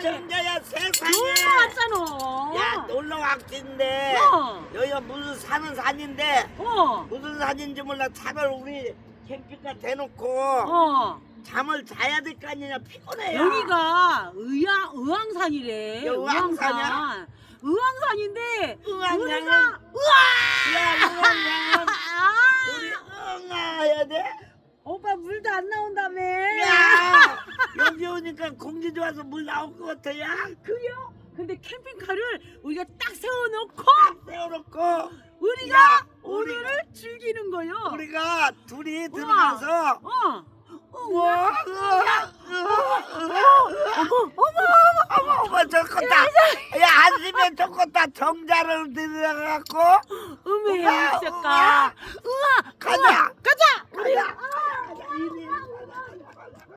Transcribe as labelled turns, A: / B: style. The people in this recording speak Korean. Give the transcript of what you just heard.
A: 정자야 세상에.
B: 놀러 왔잖아.
A: 야 놀러 왔긴데.
B: 어.
A: 여기가 무슨 사는 산인데.
B: 어.
A: 무슨 산인지 몰라 차별 우리 캠핑카 대놓고.
B: 어.
A: 잠을 자야 될 거 아니냐 피곤해. 요
B: 여기가 의왕 의왕산이래.
A: 야, 의왕산이야?
B: 의왕산. 의왕산인데
A: 의왕양은-
B: 우리가
A: 야 아! 우리 응아 해야 돼?
B: 오빠 물도 안 나온다며.
A: 그러니까 공기 좋아서 물 나올 것 같아 야 아,
B: 그래요? 근데 캠핑카를 우리가 딱 세워놓고
A: 세워놓고
B: 우리가
A: 야,
B: 오늘을 즐기는 거요.
A: 우리가 둘이 들어가서
B: 어.
A: 우와
B: 으아, 으아, 으아.
A: 어머 어머 좋겠다 야 안심에 좋겠다 정자를 들여갖고
B: 어메
A: 어머,
B: 어머, 어머,
A: 어머, 어머